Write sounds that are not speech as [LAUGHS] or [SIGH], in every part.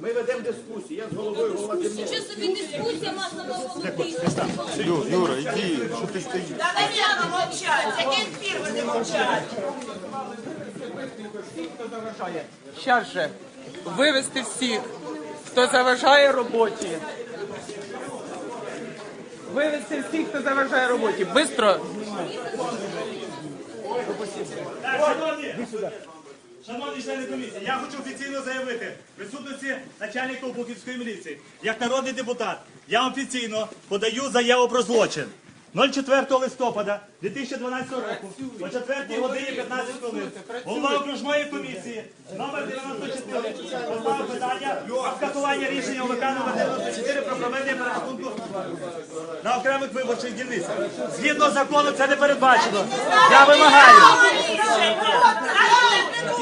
Ми ведемо дискусію. Я з головою голова кабінету. Що собі дискусія можна молодий? Юра, іди, що ти стоїш? Та не мовчать, який ефір вони мовчать. Щас вивести всіх, хто заважає роботі. Вивести всіх, хто заважає роботі. Бистро. Шановні члени комісії, я хочу офіційно заявити в присутності начальника Обухівської міліції. Як народний депутат, я офіційно подаю заяву про злочин. 04 листопада 2012 року о 4 годині 15 хвилин голова окружної комісії номер 94 поставив питання про скасування рішення ОВК номер 94 про проведення перерахунку на окремих виборчих дільницях. Згідно закону це не передбачено. Я вимагаю.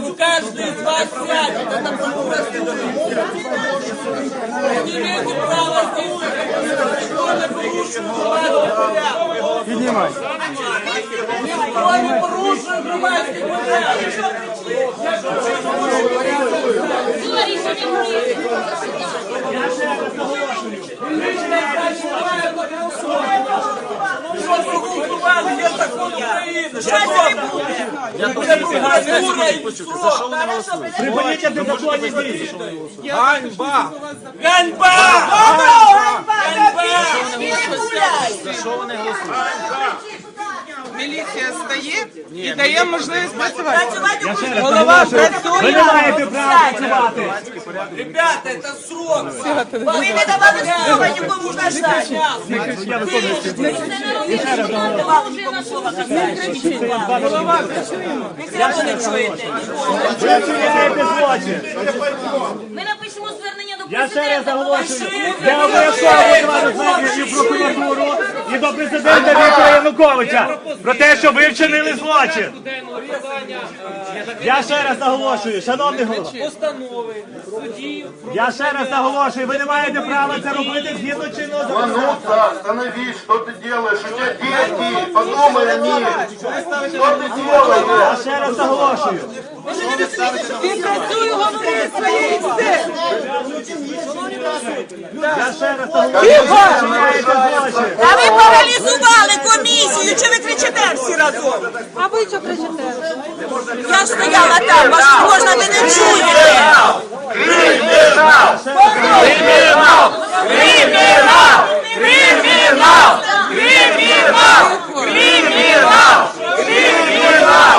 вы каждый из вас сядет. Это прокуратура. Вы не имеете права здесь законно порушить громадский порядок. Піднімай. Ніхто не порушує громадський порядок. Було рішення мрії. Що проголосували? Є закон України. України. Що це буде? Це культура і все. Припиніть беззаконні дії. Ганьба! Ганьба! Ганьба! Ганьба! Ганьба! Ганьба! Міліція стає і дає можливість працювати. Голова Ви не маєте права працювати. Ребята, це срок. Ви не давали слова нікому на Голова працює. Ви все одно не чуєте. Ви вчиняєте злочин. Ми напишемо звернення Я ще раз наголошую. Я обов'язково звернення прокуратуру, і до президента Віктора Януковича про те, що ви вчинили злочин. Я ще раз наголошую, шановний голова. Постанови, Я ще раз наголошую, ви не маєте права це робити згідно чинного законодавства. Вануса, остановись, что ты делаешь? У тебя дети, подумай о них. Что ты делаешь? Я ще раз наголошую. Він працює головою своєї все. А ви паралізували комісію, чи ви кричите всі разом? А ви що кричите? Я стояла там, вас можна ви не чуєте. Кримінал! Кримінал! Кримінал! Кримінал! Кримінал! Кримінал! Кримінал!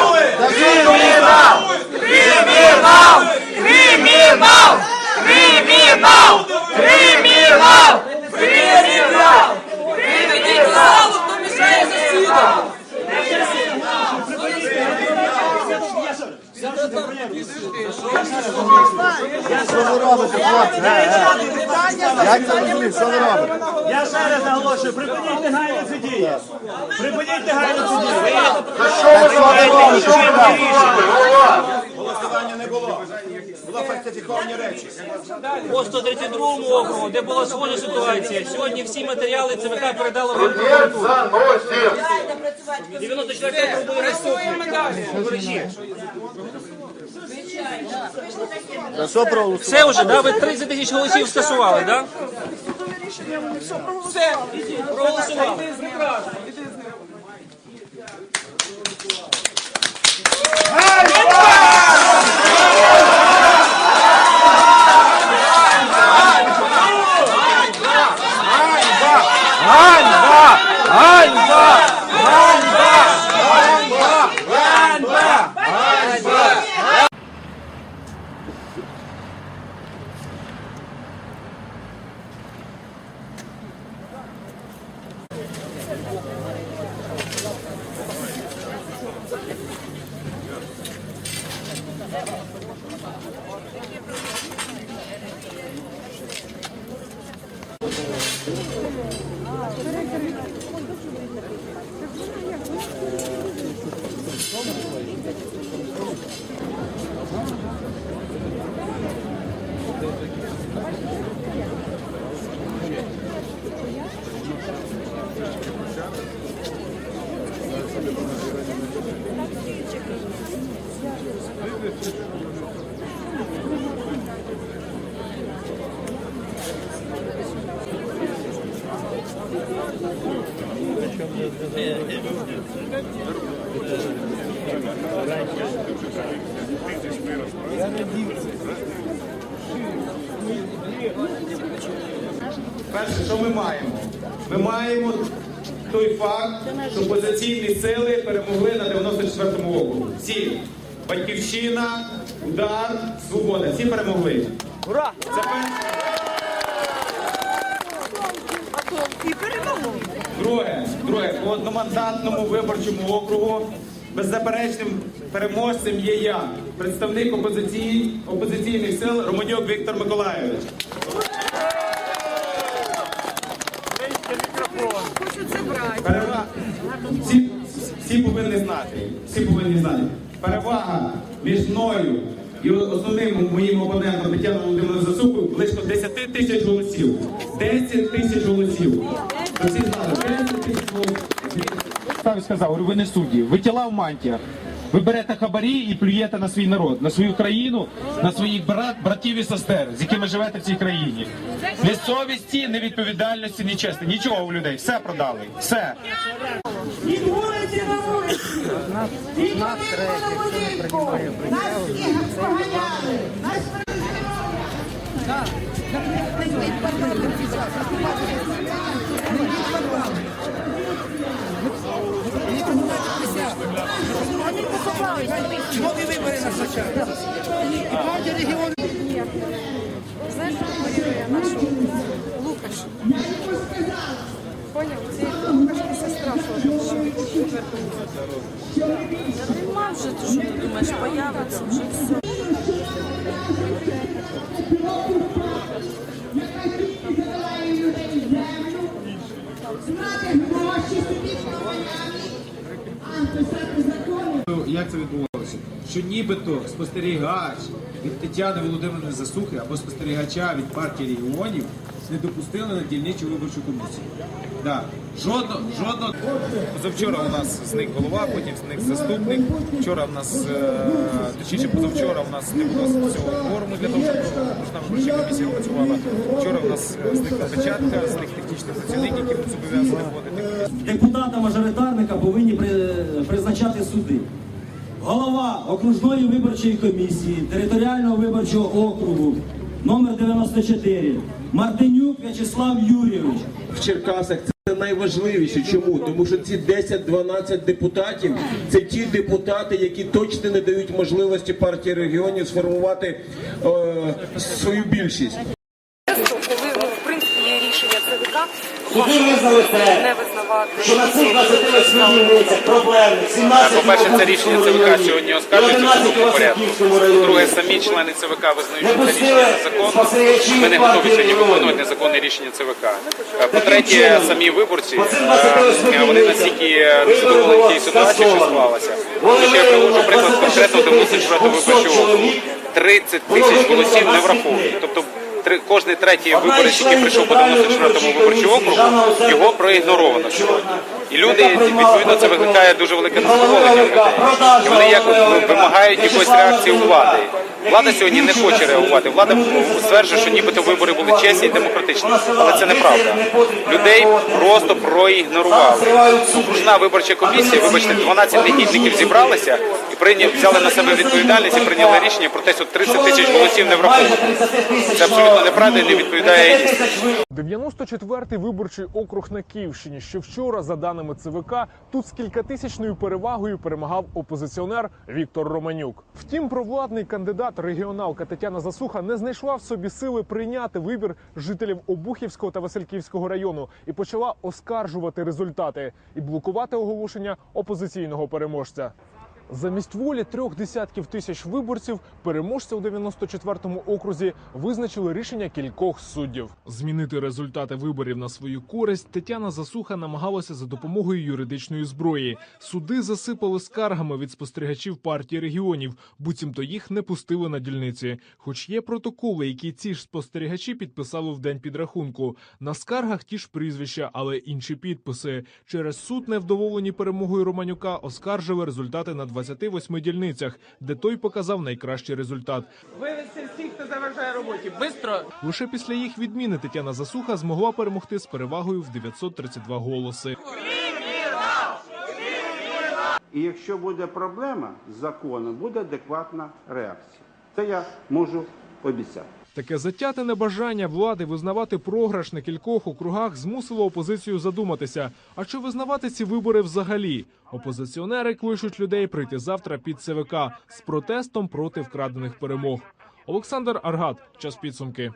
Кримінал! Кримінал! Кримінал! Кримінал! Кримінал! Кримінал! Приведіть залу, хто мішає засідати. Що ви робите, хлопці? Як це розумієш? Що ви робите? Я ще раз наголошую, припиніть негайно ці дії. Припиніть негайно ці дії. Та що ви робите? Що ви робите? Голосування не було. Було фальсифіковані речі. по 132 округу, де була схожа ситуація. Сьогодні всі матеріали ЦВК передало вам Нет, 94 округу Працюємо далі. За що проголосували? Все вже, да? Ви 30 тисяч голосів скасували, да? Все, проголосували. Іди Ai, vai! Перше, що ми маємо? Ми маємо той факт, що опозиційні сили перемогли на 94-му округу. Всі. Батьківщина, удар, свобода. Всі перемогли. Ура! Це перше. І перемогу. Друге, одномандатному виборчому округу беззаперечним переможцем є я, представник опозицій, опозиційних сил Романюк Віктор Миколайович. Перевага. Всі, всі повинні знати. Всі повинні знати. Перевага між мною і основним моїм опонентом Тетяною Володимиром Засукою близько 10 тисяч голосів. 10 тисяч голосів. Всі знали, 10 тисяч голосів. Став і сказав, говорю, ви не судді, ви тіла в мантіях. Ви берете хабарі і плюєте на свій народ, на свою країну, на своїх брат, братів і сестер, з якими живете в цій країні. Ні совісті, ні відповідальності, ні честі. Нічого у людей. Все продали. Все. Від вулиці на вулиці. Від будинку на будинку. Нас всіх проганяли. Нас Знаєш, що нашого Лукаш? Поняв? Це Лукашка сестра. Нема вже, що ти думаєш, появиться вже все. Як це відбувалося? Що нібито спостерігач від Тетяни Володимирівни Засухи або спостерігача від партії регіонів не допустили на дільничу виборчу комісію. Да. Жодно, жодно. Позавчора у нас зник голова, потім зник заступник. Вчора в нас, е, точніше, позавчора у нас не було цього форуму для того, щоб окружна виборча комісія працювала. Вчора у нас е, зникла печатка, зник технічний працівник, який був зобов'язаний вводити. Депутата-мажоритарника повинні призначати суди. Голова окружної виборчої комісії територіального виборчого округу номер 94 Мартинюк В'ячеслав Юрійович. в Черкасах це найважливіше. Чому? Тому що ці 10-12 депутатів це ті депутати, які точно не дають можливості партії регіонів сформувати е, свою більшість. Коли, ну, в принципі, є рішення ЦВК, визнали не визнавати. Що на цих 21 дільницях проблемних 17 По-перше, це рішення ЦВК сьогодні оскаржується в судовому порядку. По-друге, самі члени ЦВК визнають, що це рішення незаконне. Ми не готові сьогодні виконувати незаконне рішення ЦВК. Е, По-третє, самі виборці, е, вони настільки незадоволені тією ситуацією, що склалася. Тому що я приводжу приклад конкретно до 24 виборчого округу. 30 тисяч голосів не враховані. Тобто три- кожний третій виборець, який прийшов по 94 виборчого округу, його проігноровано. І люди, відповідно, це викликає дуже велике незадоволення людей. І вони як вимагають якоїсь реакції у влади. Влада сьогодні не хоче реагувати. Влада стверджує, що нібито вибори були чесні і демократичні. Але це неправда. Людей просто проігнорували. Окружна виборча комісія, вибачте, 12 негідників зібралися і прийняли, взяли на себе відповідальність і прийняли рішення про те, що 30 тисяч голосів не враховано. Це абсолютно неправда і не відповідає істині. 94-й виборчий округ на Київщині. Ще вчора, за даними ЦВК, тут з кількатисячною перевагою перемагав опозиціонер Віктор Романюк. Втім, провладний кандидат регіоналка Тетяна Засуха не знайшла в собі сили прийняти вибір жителів Обухівського та Васильківського району і почала оскаржувати результати і блокувати оголошення опозиційного переможця. Замість волі трьох десятків тисяч виборців переможця у 94-му окрузі визначили рішення кількох суддів. Змінити результати виборів на свою користь Тетяна Засуха намагалася за допомогою юридичної зброї. Суди засипали скаргами від спостерігачів партії регіонів, буцімто їх не пустили на дільниці. Хоч є протоколи, які ці ж спостерігачі підписали в день підрахунку. На скаргах ті ж прізвища, але інші підписи. Через суд, невдоволені перемогою Романюка, оскаржили результати на 28 дільницях, де той показав найкращий результат. Вивезти всіх, хто заважає роботі. Бистро! Лише після їх відміни Тетяна Засуха змогла перемогти з перевагою в 932 голоси. І якщо буде проблема з законом, буде адекватна реакція. Це я можу обіцяти. Таке затяте небажання влади визнавати програш на кількох округах змусило опозицію задуматися. А чи визнавати ці вибори взагалі? Опозиціонери кличуть людей прийти завтра під ЦВК з протестом проти вкрадених перемог. Олександр Аргат, час підсумки.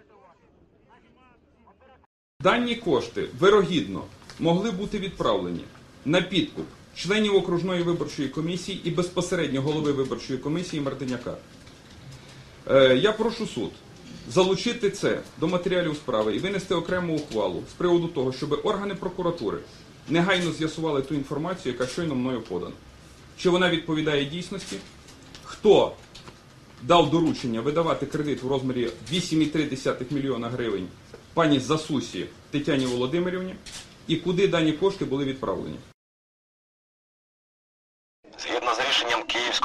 Дані кошти вирогідно могли бути відправлені на підкуп членів окружної виборчої комісії і безпосередньо голови виборчої комісії Мартиняка. Е, я прошу суд залучити це до матеріалів справи і винести окрему ухвалу з приводу того, щоб органи прокуратури негайно з'ясували ту інформацію, яка щойно мною подана. Чи вона відповідає дійсності? Хто дав доручення видавати кредит в розмірі 8,3 мільйона гривень пані Засусі Тетяні Володимирівні і куди дані кошти були відправлені? Згідно з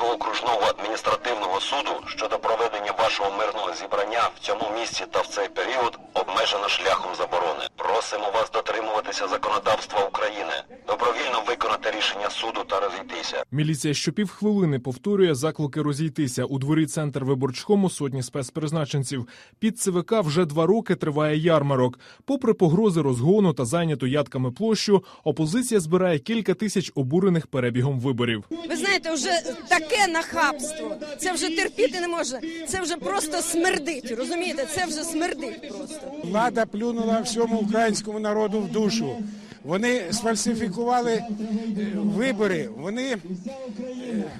рішенням окружного адміністративного суду щодо проведення вашого мирного зібрання в цьому місці та в цей період обмежено шляхом заборони. Просимо вас дотримуватися законодавства України, добровільно виконати рішення суду та розійтися. Міліція щопівхвилини повторює заклики розійтися у дворі центр виборчкому сотні спецпризначенців. Під ЦВК вже два роки триває ярмарок. Попри погрози розгону та зайняту ядками площу, опозиція збирає кілька тисяч обурених перебігом виборів. Ви знаєте, вже таке нахабство. Це вже терпіти не можна. Це вже просто смердить. Розумієте? Це вже смердить просто. Влада плюнула всьому українському народу в душу. Вони сфальсифікували е, вибори, вони е,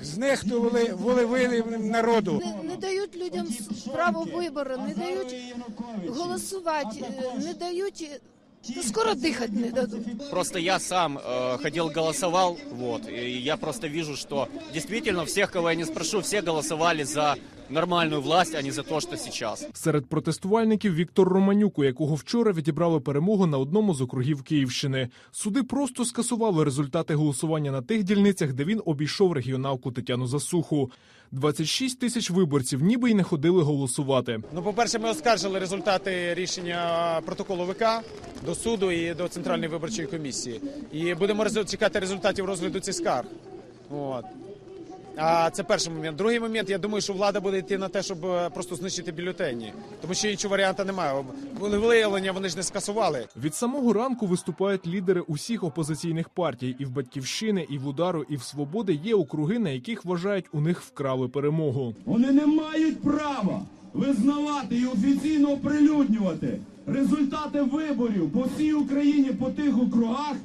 знехтували волевиявленням народу. Не, не дають людям право вибору, не дають голосувати, е, не дають. Та скоро дыхать не дадут. Просто я сам э, ходил голосовал, вот, и я просто вижу, что действительно всех, кого я не спрошу, все голосовали за нормальную власть, а не за то, что сейчас. Серед протестувальників Віктор Романюк, у якого вчора відібрали перемогу на одному з округів Київщини. Суди просто скасували результати голосування на тих дільницях, де він обійшов регіоналку Тетяну Засуху. 26 тисяч виборців ніби й не ходили голосувати. Ну, по-перше, ми оскаржили результати рішення протоколу ВК до суду і до Центральної виборчої комісії. І будемо чекати результатів розгляду цих скарг. От. А це перший момент. Другий момент, я думаю, що влада буде йти на те, щоб е, просто знищити бюлетені. Тому що іншого варіанту немає. Вони виявлення вони ж не скасували. Від самого ранку виступають лідери усіх опозиційних партій. І в батьківщини, і в удару, і в свободи є округи, на яких вважають у них вкрали перемогу. Вони не мають права визнавати і офіційно оприлюднювати результати виборів по всій Україні по тих округах,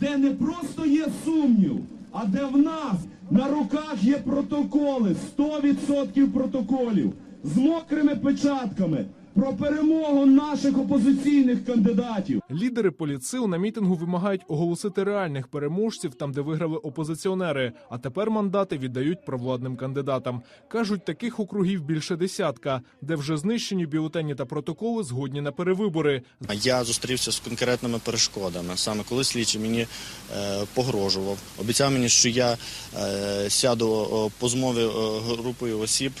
де не просто є сумнів, а де в нас на руках є протоколи, 100% протоколів з мокрими печатками про перемогу наших опозиційних кандидатів. Лідери політсил на мітингу вимагають оголосити реальних переможців там, де виграли опозиціонери. А тепер мандати віддають провладним кандидатам. кажуть, таких округів більше десятка, де вже знищені бюлетені та протоколи згодні на перевибори. Я зустрівся з конкретними перешкодами. Саме коли слідчий мені е, погрожував, обіцяв мені, що я е, сяду по змові е, групою осіб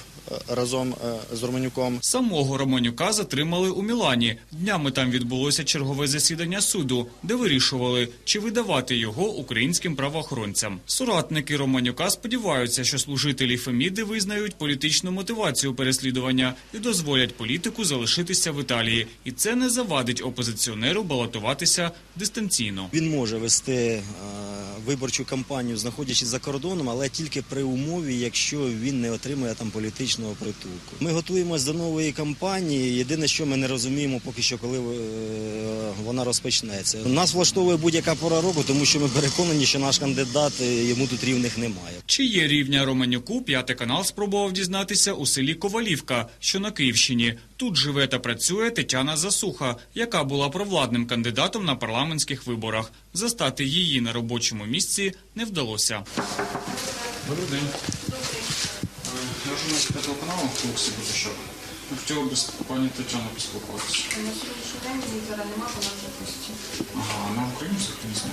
разом е, з Романюком. Самого Романюка затримали у Мілані. Днями там відбулося чергове засідання суду, де вирішували, чи видавати його українським правоохоронцям. Соратники Романюка сподіваються, що служителі Феміди визнають політичну мотивацію переслідування і дозволять політику залишитися в Італії. І це не завадить опозиціонеру балотуватися дистанційно. Він може вести е, виборчу кампанію, знаходячись за кордоном, але тільки при умові, якщо він не отримує там політичного притулку. Ми готуємося до нової кампанії. Єдине, що ми не розуміємо, поки що, коли е, вона розпочнеться. Нас влаштовує будь-яка пора року, тому що ми переконані, що наш кандидат е, йому тут рівних немає. Чи є рівня Романюку, п'ятий канал спробував дізнатися у селі Ковалівка, що на Київщині. Тут живе та працює Тетяна Засуха, яка була провладним кандидатом на парламентських виборах. Застати її на робочому місці не вдалося. Добрий день. Я журналіст п'ятого каналу Олексій Бутишок. Ми Хотів би з пані Тетяною поспілкуватися. На сьогоднішній день її зараз нема, вона вже пусті. Ага, на Україну захисник.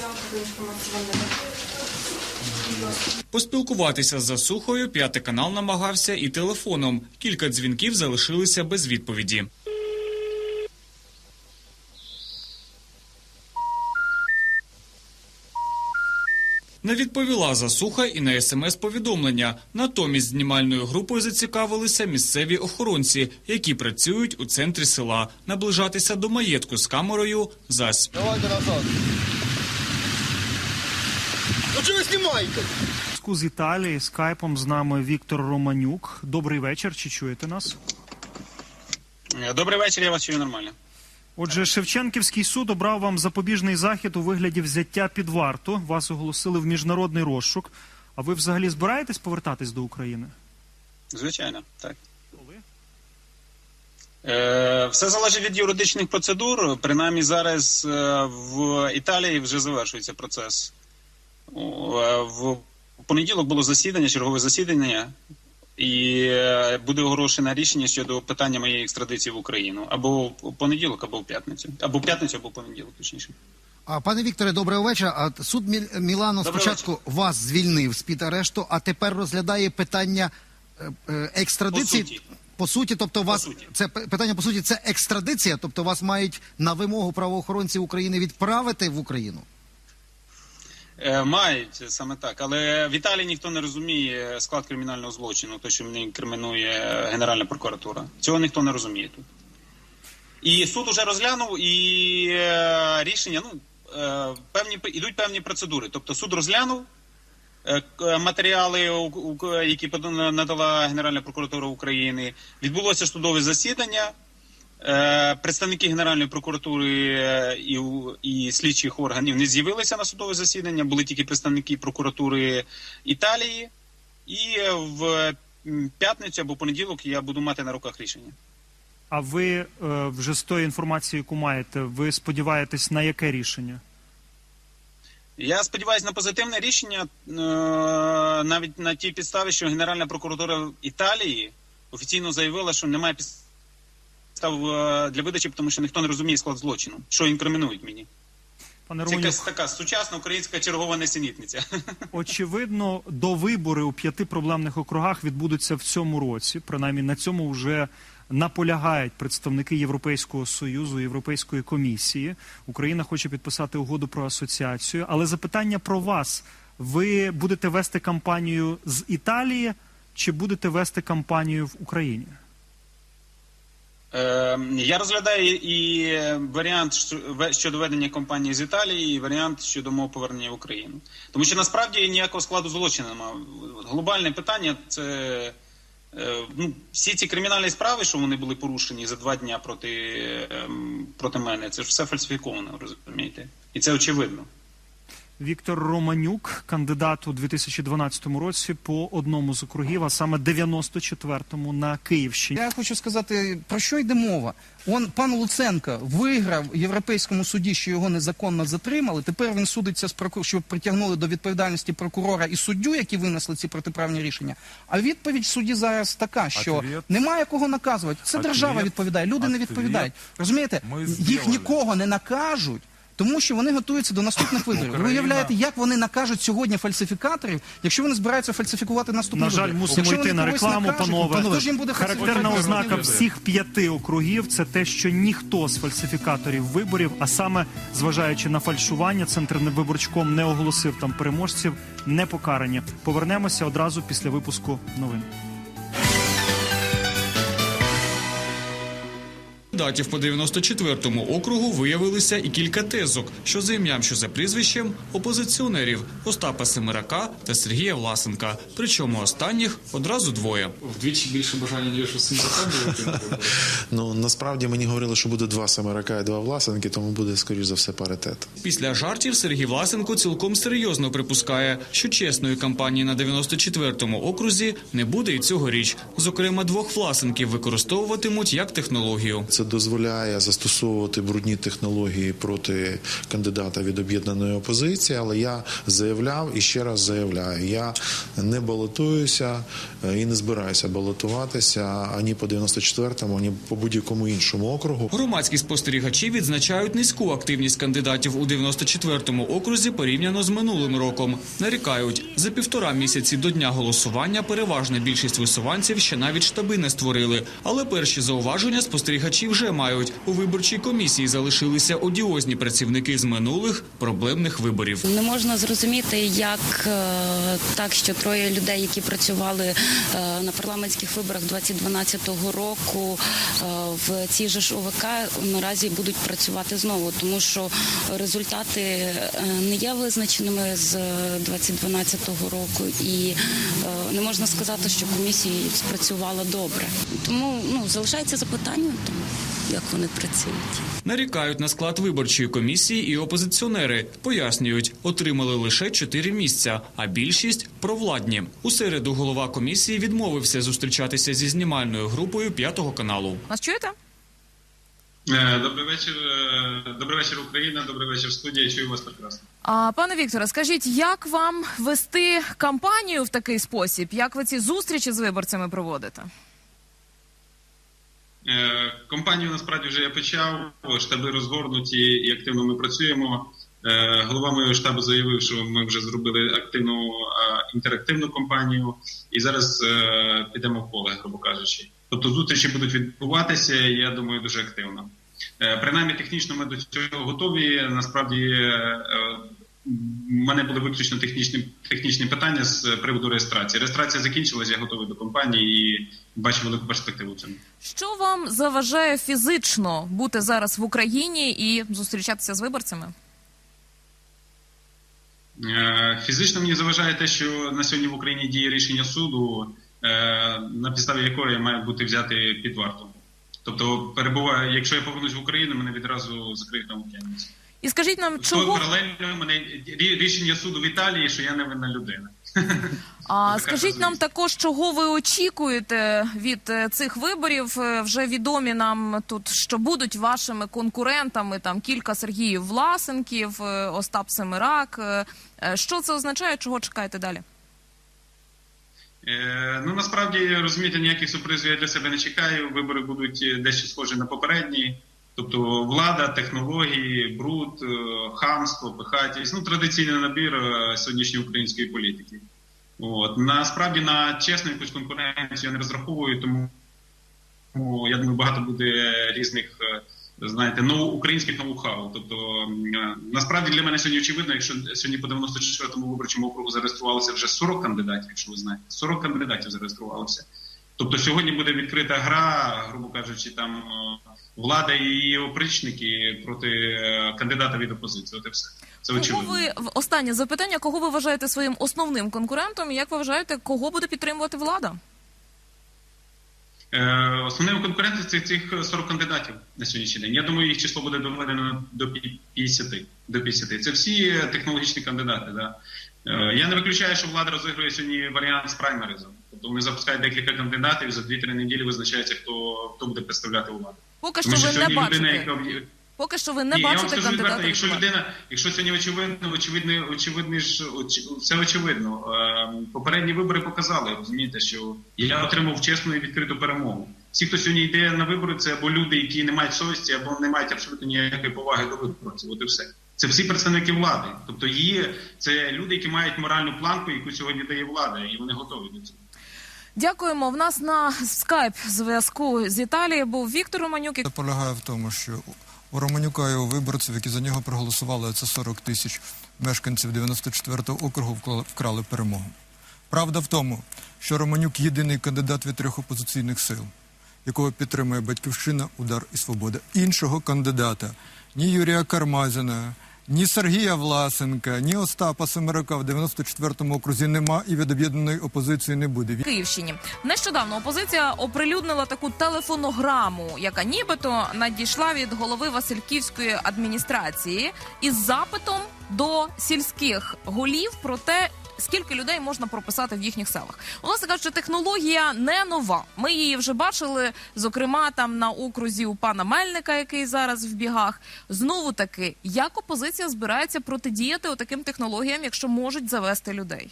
Я вам таку інформацію вам не дам. Поспілкуватися з засухою п'ятий канал намагався і телефоном. Кілька дзвінків залишилися без відповіді. Не відповіла засуха і на смс-повідомлення. Натомість знімальною групою зацікавилися місцеві охоронці, які працюють у центрі села. Наближатися до маєтку з камерою зась. Давайте назад. Ну чого ви знімаєте? зв'язку з Італії скайпом з нами Віктор Романюк. Добрий вечір. Чи чуєте нас? Добрий вечір, я вас чую нормально. Отже, Шевченківський суд обрав вам запобіжний захід у вигляді взяття під варту. Вас оголосили в міжнародний розшук. А ви взагалі збираєтесь повертатись до України? Звичайно, так. Е, все залежить від юридичних процедур. Принаймні зараз е, в Італії вже завершується процес. Е, В понеділок було засідання, чергове засідання, і е, буде оголошено рішення щодо питання моєї екстрадиції в Україну або в понеділок, або в п'ятницю, або в п'ятницю, або в понеділок, точніше. А пане Вікторе, доброго вечора. А суд Мілану Доброго спочатку вас звільнив з під арешту, а тепер розглядає питання е, е, екстрадиції. По суті. По суті, тобто вас це питання по суті, це екстрадиція, тобто вас мають на вимогу правоохоронців України відправити в Україну. Е, Мають саме так, але в Італії ніхто не розуміє склад кримінального злочину, те, що мені інкримінує Генеральна прокуратура. Цього ніхто не розуміє тут. І суд уже розглянув і е, рішення, ну е, певні ідуть певні процедури. Тобто суд розглянув матеріали, які надала Генеральна прокуратура України. Відбулося судове засідання. Е, Представники Генеральної прокуратури е, і, і слідчих органів не з'явилися на судове засідання, були тільки представники прокуратури Італії. І в п'ятницю або понеділок я буду мати на руках рішення. А ви е, вже з тої інформації, яку маєте, ви сподіваєтесь на яке рішення? Я сподіваюся на позитивне рішення навіть на тій підставі, що Генеральна прокуратура Італії офіційно заявила, що немає підстав е, для видачі, тому що ніхто не розуміє склад злочину, що інкримінують мені. Пане Це якась така сучасна українська чергова несенітниця. [LAUGHS] Очевидно, до вибори у п'яти проблемних округах відбудуться в цьому році. Принаймні на цьому вже наполягають представники Європейського союзу, Європейської комісії. Україна хоче підписати угоду про асоціацію. Але запитання про вас: ви будете вести кампанію з Італії чи будете вести кампанію в Україні? Е, я розглядаю і варіант щодо ведення компанії з Італії, і варіант щодо мого повернення в Україну. Тому що насправді ніякого складу злочину немає. Глобальне питання це е, ну, всі ці кримінальні справи, що вони були порушені за два дня проти, ем, проти мене, це ж все фальсифіковано, розумієте? І це очевидно. Віктор Романюк, кандидат у 2012 році по одному з округів, а саме 94-му на Київщині. Я хочу сказати, про що йде мова? Он пан Луценко виграв в європейському суді, що його незаконно затримали. Тепер він судиться з прокур, що притягнули до відповідальності прокурора і суддю, які винесли ці протиправні рішення. А відповідь в суді зараз така, що Ответ. немає кого наказувати. Це Ответ. держава відповідає, люди не відповідають. Розумієте, Ми їх нікого не накажуть. Тому що вони готуються до наступних виборів. Ви Україна- уявляєте, як вони накажуть сьогодні фальсифікаторів, якщо вони збираються фальсифікувати наступні На жаль, вибори? мусимо Якщо йти на рекламу, накажуть, панове. Хто ж їм буде Характерна ознака всіх п'яти округів це те, що ніхто з фальсифікаторів виборів, а саме зважаючи на фальшування, центр виборчком не оголосив там переможців, не покарані. Повернемося одразу після випуску новин. Кандидатів по 94-му округу виявилися і кілька тезок, що за ім'ям, що за прізвищем опозиціонерів Остапа Семирака та Сергія Власенка. Причому останніх одразу двоє. Вдвічі більше бажання, ніж у було. [LAUGHS] Ну насправді мені говорили, що буде два Семерака і два Власенки, тому буде скоріш за все паритет. Після жартів Сергій Власенко цілком серйозно припускає, що чесної кампанії на 94-му окрузі не буде і цьогоріч. Зокрема, двох Власенків використовуватимуть як технологію. Це дозволяє застосовувати брудні технології проти кандидата від об'єднаної опозиції, але я заявляв і ще раз заявляю: я не балотуюся е, і не збираюся балотуватися ані по 94-му, ані по будь-якому іншому округу. Громадські спостерігачі відзначають низьку активність кандидатів у 94-му окрузі порівняно з минулим роком. Нарікають, за півтора місяці до дня голосування переважна більшість висуванців ще навіть штаби не створили. Але перші зауваження спостерігачі вже мають. У виборчій комісії залишилися одіозні працівники з минулих проблемних виборів. Не можна зрозуміти, як е, так, що троє людей, які працювали е, на парламентських виборах 2012 року е, в цій же ж ОВК, наразі будуть працювати знову, тому що результати не є визначеними з 2012 року, і не можна сказати, що комісія спрацювала добре. Тому ну залишається запитання, тому, як вони працюють. Нарікають на склад виборчої комісії і опозиціонери. Пояснюють, отримали лише чотири місця, а більшість провладні. У середу голова комісії відмовився зустрічатися зі знімальною групою п'ятого каналу. Нас чуєте? Е, Добрий вечір, е, добрий вечір, Україна, добрий вечір, студія. Чую вас прекрасно. А, пане Вікторе, скажіть, як вам вести кампанію в такий спосіб? Як ви ці зустрічі з виборцями проводите? Е, Компанію насправді вже я почав. Штаби розгорнуті і активно ми працюємо. Е, Голова моєго штабу заявив, що ми вже зробили активну е, інтерактивну кампанію, і зараз підемо в поле, грубо кажучи. Тобто зустрічі будуть відбуватися, я думаю, дуже активно. Принаймні, технічно ми до цього готові. Насправді у мене були виключно технічні технічні питання з приводу реєстрації. Реєстрація закінчилась, я готовий до компанії і бачу велику перспективу в цьому. Що вам заважає фізично бути зараз в Україні і зустрічатися з виборцями? Е, Фізично мені заважає те, що на сьогодні в Україні діє рішення суду, е, на підставі якого я маю бути взяти під варту. Тобто, перебуваю, якщо я повернусь в Україну, мене відразу закриють на Лук'янівці. І скажіть нам, чого паралельно мене рішення суду в Італії, що я невинна людина. а скажіть нам також, чого ви очікуєте від е, цих виборів? Е, Вже відомі нам тут, що будуть вашими конкурентами там кілька Сергіїв Власенків, е, Остап Семирак. Що це означає? Чого чекаєте далі? Ну насправді розумієте, ніяких сюрпризів я для себе не чекаю. Вибори будуть дещо схожі на попередні. Тобто влада, технології, бруд, е, хамство, пихатість, ну традиційний набір е, сьогоднішньої української політики. От насправді на чесну якусь конкуренцію я не розраховую, тому я думаю, багато буде різних, е, знаєте, ноу українських ноу-хау. Тобто насправді для мене сьогодні очевидно, якщо сьогодні по 94-му виборчому округу зареєструвалося вже 40 кандидатів, якщо ви знаєте, 40 кандидатів зареєструвалося. Тобто сьогодні буде відкрита гра, грубо кажучи, там е, влада і її опричники проти е, кандидата від опозиції. От і все. Це Кого ви останнє запитання? Кого ви вважаєте своїм основним конкурентом? І як ви вважаєте, кого буде підтримувати влада? Е, Основним конкурентом це цих 40 кандидатів на сьогоднішній день. Я думаю, їх число буде доведено до пі- 50. До 50. Це всі технологічні кандидати. Да. Е, Я не виключаю, що влада розігрує сьогодні варіант з праймеризом. Тобто вони запускають декілька кандидатів, за 2-3 неділі визначається, хто, хто буде представляти владу. Поки що Тому ви не сьогодні людина, бачите. яка Поки що ви не Ні, бачите кандидата. якщо людина, якщо сьогодні очевидно, очевидно, очевидно ж оч- все очевидно. Е, Попередні вибори показали, розумієте, що я отримав чесну і відкриту перемогу. Всі, хто сьогодні йде на вибори, це або люди, які не мають совісті, або не мають абсолютно ніякої поваги до виборців. От і все. Це всі представники влади. Тобто є це люди, які мають моральну планку, яку сьогодні дає влада, і вони готові до цього. Дякуємо. В нас на скайп зв'язку з Італії був Віктор Романюк. Це полягає в тому, що у Романюка і у виборців, які за нього проголосували, це 40 тисяч мешканців 94-го округу вкрали перемогу. Правда в тому, що Романюк єдиний кандидат від трьох опозиційних сил, якого підтримує Батьківщина, Удар і Свобода. Іншого кандидата ні Юрія Кармазіна, ні Сергія Власенка, ні Остапа Семерака в 94-му окрузі нема і від об'єднаної опозиції не буде. Київщині нещодавно опозиція оприлюднила таку телефонограму, яка нібито надійшла від голови Васильківської адміністрації із запитом до сільських голів про те, скільки людей можна прописати в їхніх селах. Власне кажучи, технологія не нова. Ми її вже бачили, зокрема там на окрузі у пана Мельника, який зараз в бігах. Знову таки, як опозиція збирається протидіяти отаким технологіям, якщо можуть завести людей?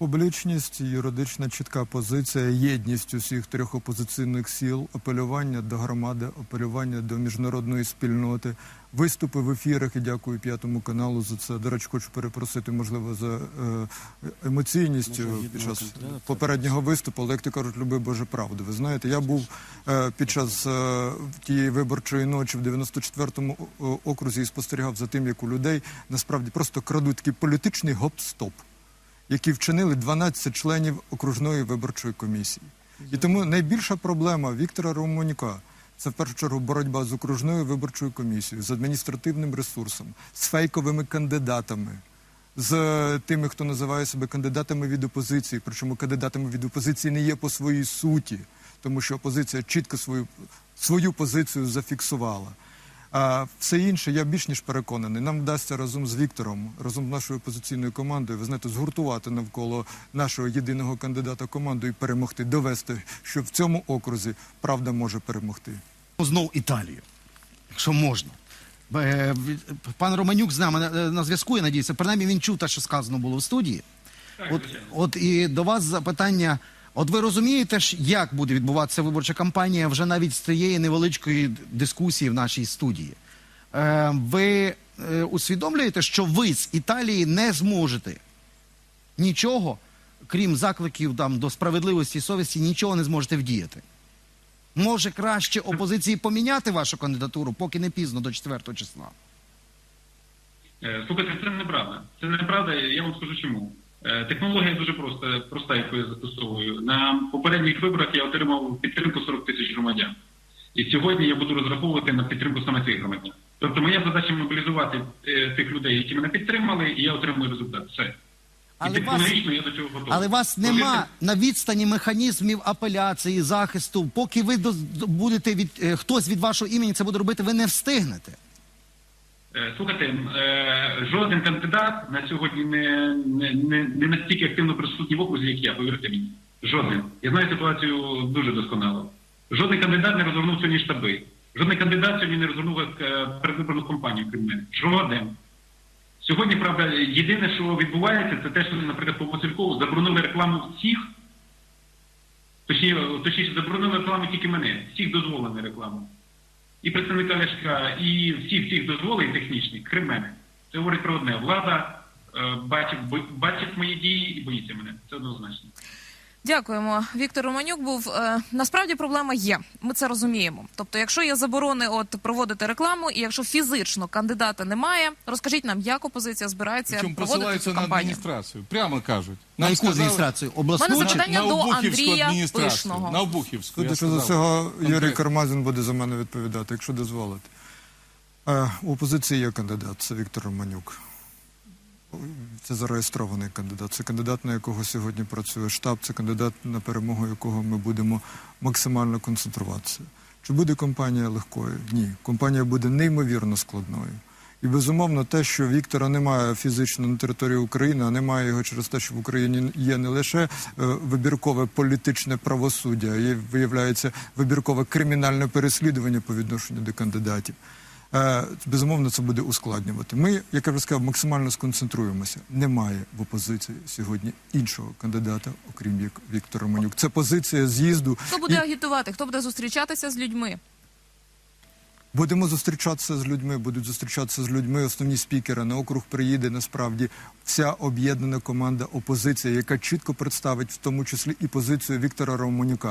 Публічність, юридична чітка позиція, єдність усіх трьох опозиційних сіл, апелювання до громади, апелювання до міжнародної спільноти, виступи в ефірах і дякую п'ятому каналу за це. До речі, хочу перепросити, можливо, за е, емоційність е, під час попереднього виступу, але як то кажуть, люби Боже правду. Ви знаєте, я був е, під час тієї виборчої ночі в 94-му окрузі і спостерігав за тим, як у людей насправді просто крадуть такий політичний гоп-стоп які вчинили 12 членів окружної виборчої комісії. І тому найбільша проблема Віктора Романюка це в першу чергу боротьба з окружною виборчою комісією, з адміністративним ресурсом, з фейковими кандидатами, з е, тими, хто називає себе кандидатами від опозиції. Причому кандидатами від опозиції не є по своїй суті, тому що опозиція чітко свою, свою позицію зафіксувала. А все інше, я більш ніж переконаний, нам вдасться разом з Віктором, разом з нашою опозиційною командою, ви знаєте, згуртувати навколо нашого єдиного кандидата команду і перемогти, довести, що в цьому окрузі правда може перемогти. Знов Італію, якщо можна. Е, Пан Романюк з нами на- на зв'язку, я надіюся. Принаймні він чув те, що сказано було в студії. От, от і до вас запитання. От ви розумієте ж, як буде відбуватися виборча кампанія вже навіть з цієї невеличкої дискусії в нашій студії? Е, ви е, усвідомлюєте, що ви з Італії не зможете нічого, крім закликів там, до справедливості і совісті, нічого не зможете вдіяти? Може краще опозиції поміняти вашу кандидатуру, поки не пізно до 4 числа? Е, Слухайте, це неправда. Це неправда, я вам скажу чому. Е, Технологія дуже проста, проста, яку я застосовую. На попередніх виборах я отримав підтримку 40 тисяч громадян. І сьогодні я буду розраховувати на підтримку саме цих громадян. Тобто моя задача мобілізувати е, тих людей, які мене підтримали, і я отримую результат. Все. Але вас- я до цього готовий. Але вас Повірте, нема на відстані механізмів апеляції, захисту. Поки ви будете від е, хтось від вашого імені це буде робити, ви не встигнете. Е, Слухайте, е, жоден кандидат на сьогодні не, не, не, настільки активно присутній в окрузі, як я, повірте мені. Жоден. Я знаю ситуацію дуже досконало. Жоден кандидат не розгорнув сьогодні штаби. Жоден кандидат сьогодні не розгорнув е, передвиборну кампанію крім мене. Жоден. Сьогодні, правда, єдине, що відбувається, це те, що, наприклад, по Василькову заборонили рекламу всіх, точніше, точніше, заборонили рекламу тільки мене, всіх дозволено рекламу і представника Ляшка, і всіх всіх дозволень технічних, крім мене. Це говорить про одне. Влада е, бачить, бачить мої дії і боїться мене. Це однозначно. Дякуємо. Віктор Романюк був е, насправді проблема є. Ми це розуміємо. Тобто, якщо є заборони от проводити рекламу, і якщо фізично кандидата немає, розкажіть нам, як опозиція збирається Причому проводити посилаються цю на кампанію. адміністрацію. Прямо кажуть. На яку адміністрацію? У мене запитання на до Андрія. Пишного. На Обухівську. я Судячи за цього, Юрій. Кармазін буде за мене відповідати, якщо дозволите. Е, У опозиції є кандидат, це Віктор Романюк. Це зареєстрований кандидат. Це кандидат, на якого сьогодні працює штаб, це кандидат, на перемогу якого ми будемо максимально концентруватися. Чи буде компанія легкою? Ні. Компанія буде неймовірно складною. І безумовно, те, що Віктора немає фізично на території України, а немає його через те, що в Україні є не лише е, вибіркове політичне правосуддя, а є, виявляється вибіркове кримінальне переслідування по відношенню до кандидатів. Е, Безумовно, це буде ускладнювати. Ми, як я вже сказав, максимально сконцентруємося. Немає в опозиції сьогодні іншого кандидата, окрім як Віктора Манюк. Це позиція з'їзду. Хто буде агітувати? Хто буде зустрічатися з людьми? Будемо зустрічатися з людьми, будуть зустрічатися з людьми. Основні спікери на округ приїде насправді вся об'єднана команда опозиції, яка чітко представить в тому числі і позицію Віктора Романюка.